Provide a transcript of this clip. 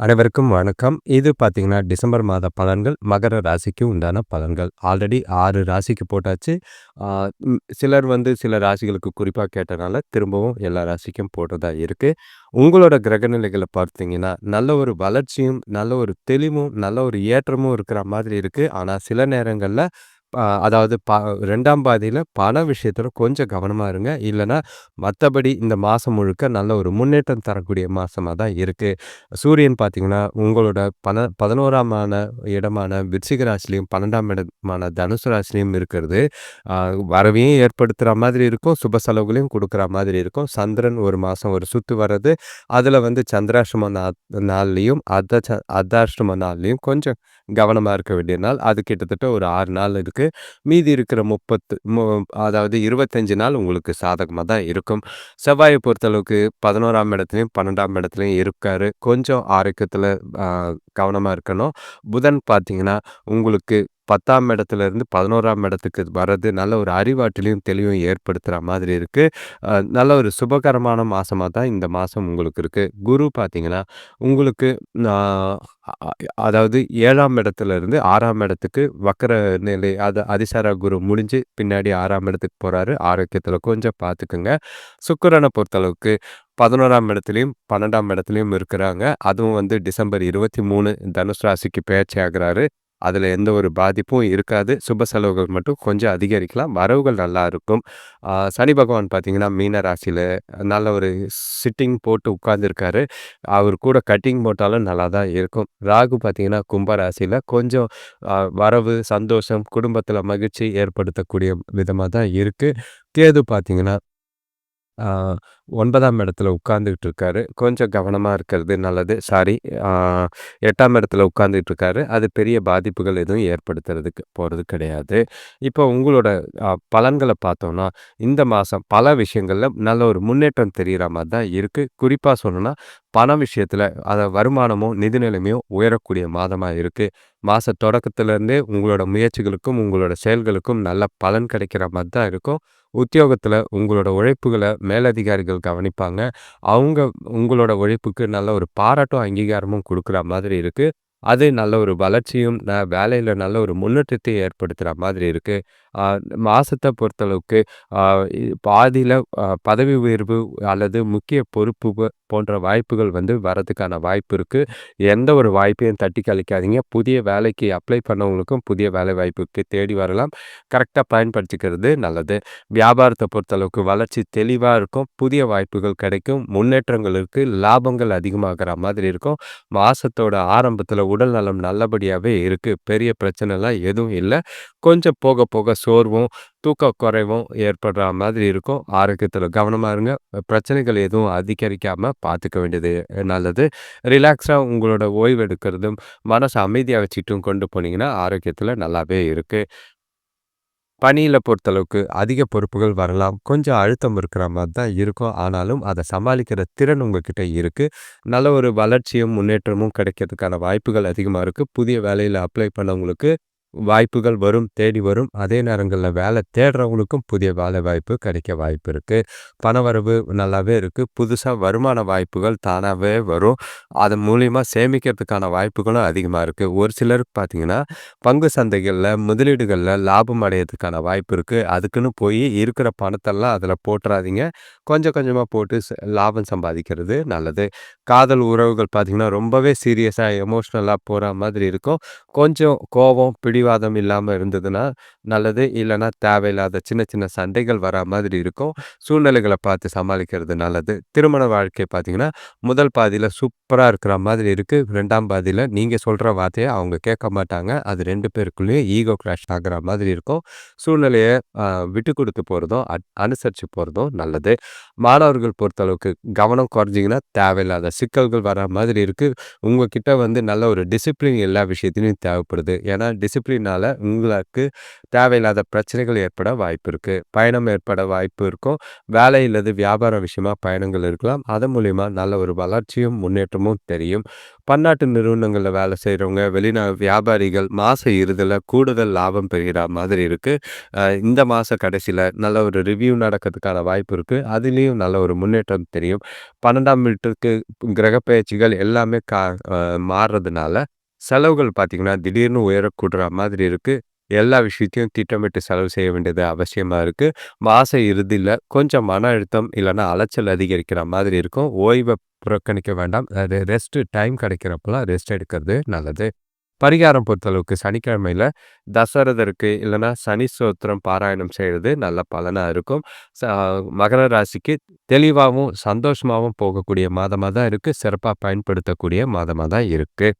அனைவருக்கும் வணக்கம். இது பார்த்தீங்கன்னா, டிசம்பர் மாத பலன்கள். மகர ராசிக்கு உண்டான பலன்கள். ஆல்ரெடி ஆறு ராசிக்கு போட்டாச்சு. சிலர் வந்து சில ராசிகளுக்கு குறிப்பாக கேட்டனால, திரும்பவும் எல்லா ராசிக்கும் போட்டதாக இருக்குது உங்களோட கிரகநிலைகளை பார்த்தீங்கன்னா, நல்ல ஒரு வளர்ச்சியும், நல்ல ஒரு தெளிவும், நல்ல ஒரு ஏற்றமும் இருக்கிற மாதிரி இருக்குது ஆனால் சில நேரங்களில் அதாவது ப ரெண்டாம் பாதியில் பண விஷயத்தில் கொஞ்சம் கவனமாக இருங்க. இல்லைன்னா மற்றபடி இந்த மாதம் முழுக்க நல்ல ஒரு முன்னேற்றம் தரக்கூடிய மாதமாக தான் இருக்குது சூரியன் பார்த்திங்கன்னா உங்களோட பன 11ஆமான இடமான விருச்சிக ராசிலையும் பன்னெண்டாம் இடமான தனுசு ராசிலையும் இருக்கிறது, வரவையும் ஏற்படுத்துகிற மாதிரி இருக்கும். சுப செலவுகளையும் கொடுக்குற மாதிரி இருக்கும். சந்திரன் ஒரு மாதம் ஒரு சுற்று வர்றது, அதில் வந்து சந்திராஷ்டம நா நாள்லேயும் அர்த்த ச அர்த்தாஷ்டம நாள்லேயும் கொஞ்சம் கவனமாக இருக்க வேண்டிய நாள். அது கிட்டத்தட்ட ஒரு ஆறு நாள் இருக்குது உங்களுக்கு மீதி இருக்கிற 30 மு அதாவது 25 நாள் உங்களுக்கு சாதகமாக தான் இருக்கும். செவ்வாயை பொறுத்தளவுக்கு பதினோராம் இடத்துலையும் பன்னெண்டாம் இடத்துலையும் இருக்காரு. கொஞ்சம் ஆரோக்கியத்தில் கவனமாக இருக்கணும். புதன் பார்த்தீங்கன்னா, உங்களுக்கு பத்தாம் இடத்துலேருந்து பதினோராம் இடத்துக்கு வர்றது, நல்ல ஒரு அறிவாற்றலையும், தெளிவும் ஏற்படுத்துகிற மாதிரி இருக்குது நல்ல ஒரு சுபகரமான மாதமாக தான் இந்த மாதம் உங்களுக்கு இருக்குது குரு பார்த்திங்கன்னா உங்களுக்கு அதாவது ஏழாம் இடத்துலருந்து ஆறாம் இடத்துக்கு வக்கர நிலை அது அதிசார குரு முடிஞ்சு பின்னாடி ஆறாம் இடத்துக்கு போகிறாரு ஆரோக்கியத்தில் கொஞ்சம் பார்த்துக்குங்க சுக்கரனை பொறுத்தளவுக்கு பதினோராம் இடத்துலையும் பன்னெண்டாம் இடத்துலையும் இருக்கிறாங்க. அதுவும் வந்து டிசம்பர் 23 தனுசு ராசிக்கு பெயர்ச்சி ஆகுறாரு. அதில் எந்த ஒரு பாதிப்பும் இருக்காது. சுப செலவுகள் மட்டும் கொஞ்சம் அதிகரிக்கலாம். வரவுகள் நல்லா இருக்கும். சனி பகவான் பார்த்திங்கன்னா மீன ராசியில் நல்ல ஒரு சிட்டிங் போட்டு உட்காந்துருக்காரு அவர் கூட கட்டிங் போட்டாலும் நல்லா தான் இருக்கும். ராகு பார்த்தீங்கன்னா, கும்ப ராசியில் கொஞ்சம் வரவு, சந்தோஷம், குடும்பத்தில் மகிழ்ச்சி ஏற்படுத்தக்கூடிய விதமாக தான் இருக்குது கேது பார்த்திங்கன்னா ஒன்பதாம் இடத்துல உட்காந்துக்கிட்டு இருக்காரு. கொஞ்சம் கவனமாக இருக்கிறது நல்லது. சாரி எட்டாம் இடத்துல உட்காந்துக்கிட்டு இருக்காரு. அது பெரிய பாதிப்புகள் எதுவும் ஏற்படுத்துறதுக்கு போகிறது கிடையாது. இப்போ உங்களோட பலன்களை பார்த்தோன்னா பார்த்தோம்னா, இந்த மாதம் பல விஷயங்களில் நல்ல ஒரு முன்னேற்றம் தெரிகிற மாதிரி தான் இருக்குது குறிப்பாக சொல்லணும்னா, பண விஷயத்தில் அதை வருமானமும், நிதி நிலைமையும் உயரக்கூடிய மாதமாக இருக்குது மாத தொடக்கத்துலேருந்தே உங்களோட முயற்சிகளுக்கும், உங்களோட செயல்களுக்கும் நல்ல பலன் கிடைக்கிற மாதிரி தான் இருக்கும். உத்தியோகத்தில் உங்களோட உழைப்புகளை மேலதிகாரிகள் கவனிப்பாங்க. அவங்க உங்களோட உழைப்புக்கு நல்ல ஒரு பாராட்டும், அங்கீகாரமும் கொடுக்குற மாதிரி இருக்குது அது நல்ல ஒரு வளர்ச்சியும், ந வேலையில் நல்ல ஒரு முன்னேற்றத்தையும் ஏற்படுத்துகிற மாதிரி இருக்குது மாதத்தை பொறுத்தளவுக்கு பாதியில் பதவி உயர்வு அல்லது முக்கிய பொறுப்பு போன்ற வாய்ப்புகள் வந்து வரதுக்கான வாய்ப்பு இருக்குது எந்த ஒரு வாய்ப்பையும் தட்டி கழிக்காதீங்க. புதிய வேலைக்கு அப்ளை பண்ணவங்களுக்கும் புதிய வேலை வாய்ப்புக்கு தேடி வரலாம். கரெக்டாக பயன்படுத்திக்கிறது நல்லது. வியாபாரத்தை பொறுத்தளவுக்கு வளர்ச்சி தெளிவாக இருக்கும். புதிய வாய்ப்புகள் கிடைக்கும். முன்னேற்றங்கள் இருக்குது லாபங்கள் அதிகமாகிற மாதிரி இருக்கும். மாதத்தோட ஆரம்பத்தில் உடல் நலம் நல்லபடியாகவே இருக்குது பெரிய பிரச்சனைலாம் எதுவும் இல்லை கொஞ்சம் போக போக சோர்வும், தூக்க குறைவும் ஏற்படுற மாதிரி இருக்கும். ஆரோக்கியத்தில் கவனமா இருங்க. பிரச்சனைகள் எதுவும் அதிகரிக்காமல் பார்த்துக்க வேண்டியது நல்லது. ரிலாக்ஸாக உங்களோட ஓய்வு எடுக்கிறதும், மனசை அமைதியாக வச்சுட்டும் கொண்டு போனீங்கன்னா, ஆரோக்கியத்தில் நல்லாவே இருக்குது பணியில் பொறுத்தளவுக்கு அதிக பொறுப்புகள் வரலாம். கொஞ்சம் அழுத்தம் இருக்கிற மாதிரி தான் இருக்கும். ஆனாலும் அதை சமாளிக்கிற திறன் உங்ககிட்ட இருக்குது நல்ல ஒரு வளர்ச்சியும், முன்னேற்றமும் கிடைக்கிறதுக்கான வாய்ப்புகள் அதிகமாக இருக்கு. புதிய வேலையில் அப்ளை பண்ணவங்களுக்கு வாய்ப்புகள் வரும், தேடி வரும். அதே நேரங்களில் வேலை தேடுறவங்களுக்கும் புதிய வேலை வாய்ப்பு கிடைக்க வாய்ப்பு இருக்குது பணவரவு நல்லாவே இருக்குது புதுசாக வருமான வாய்ப்புகள் தானாகவே வரும். அதன் மூலிமா சேமிக்கிறதுக்கான வாய்ப்புகளும் அதிகமாக இருக்குது ஒரு சிலருக்கு பார்த்திங்கன்னா பங்கு சந்தைகளில் முதலீடுகளில் லாபம் அடையிறதுக்கான வாய்ப்பு இருக்குது அதுக்குன்னு போய் இருக்கிற பணத்தெல்லாம் அதில் போட்டுறாதீங்க கொஞ்சம் கொஞ்சமாக போட்டு ச லாபம் சம்பாதிக்கிறது நல்லது. காதல் உறவுகள் பார்த்திங்கன்னா ரொம்பவே சீரியஸாக எமோஷ்னலாக போகிற மாதிரி இருக்கும். கொஞ்சம் கோவம், பிடிவாதம் இல்லாமல் இருந்ததுன்னா நல்லது. இல்லைன்னா தேவையில்லாத சின்ன சின்ன சண்டைகள் வரா மாதிரி இருக்கும். சூழ்நிலைகளை பார்த்து சமாளிக்கிறது நல்லது. திருமண வாழ்க்கை பார்த்தீங்கன்னா, முதல் பாதியில் சூப்பராக இருக்கிற மாதிரி இருக்குது ரெண்டாம் பாதியில் நீங்கள் சொல்கிற வார்த்தையை அவங்க கேட்க மாட்டாங்க. அது ரெண்டு பேருக்குள்ளேயே ஈகோ கிராஷ் ஆகுற மாதிரி இருக்கும். சூழ்நிலையை விட்டு கொடுத்து போகிறதும் அனுசரித்து போகிறதும் நல்லது. மாணவர்கள் பொறுத்தளவுக்கு கவனம் குறைஞ்சிங்கன்னா தேவையில்லாத சிக்கல்கள் வர மாதிரி இருக்குது உங்ககிட்ட வந்து நல்ல ஒரு டிசிப்ளின் எல்லா விஷயத்திலையும் தேவைப்படுது. ஏன்னா, டிசிப்ளின் டிசிப்ளினால உங்களுக்கு தேவையில்லாத பிரச்சனைகள் ஏற்பட வாய்ப்பு இருக்குது பயணம் ஏற்பட வாய்ப்பு இருக்கும். வேலை இல்லது வியாபார விஷயமா பயணங்கள் இருக்கலாம். அதன் மூலிமா நல்ல ஒரு வளர்ச்சியும் முன்னேற்றமும் தெரியும். பன்னாட்டு நிறுவனங்களில் வேலை செய்கிறவங்க வெளிநா வியாபாரிகள் மாத இறுதியில் கூடுதல் லாபம் பெறுகிற மாதிரி இருக்குது இந்த மாத கடைசியில் நல்ல ஒரு ரிவ்யூ நடக்கிறதுக்கான வாய்ப்பு இருக்குது அதுலேயும் நல்ல ஒரு முன்னேற்றம் தெரியும். பன்னெண்டாம் வீட்டுக்கு கிரகப்பெயர்ச்சிகள் எல்லாமே கா மாறுறதுனால செலவுகள் பார்த்திங்கன்னா திடீர்னு உயரக்கூடுற மாதிரி இருக்குது எல்லா விஷயத்தையும் திட்டமிட்டு செலவு செய்ய வேண்டியது அவசியமாக இருக்குது மாத இறுதியில் கொஞ்சம் மன அழுத்தம் இல்லைன்னா அலைச்சல் அதிகரிக்கிற மாதிரி இருக்கும். ஓய்வை புறக்கணிக்க வேண்டாம். அது ரெஸ்ட்டு டைம் கிடைக்கிறப்பெல்லாம் ரெஸ்ட் எடுக்கிறது நல்லது. பரிகாரம் பொறுத்தளவுக்கு சனிக்கிழமையில் தசரதருக்கு இல்லைன்னா சனி சோத்திரம் பாராயணம் செய்கிறது நல்ல பலனாக இருக்கும். ச மகர ராசிக்கு தெளிவாகவும் சந்தோஷமாகவும் போகக்கூடிய மாதமாக தான் இருக்குது சிறப்பாக பயன்படுத்தக்கூடிய மாதமாக தான் இருக்குது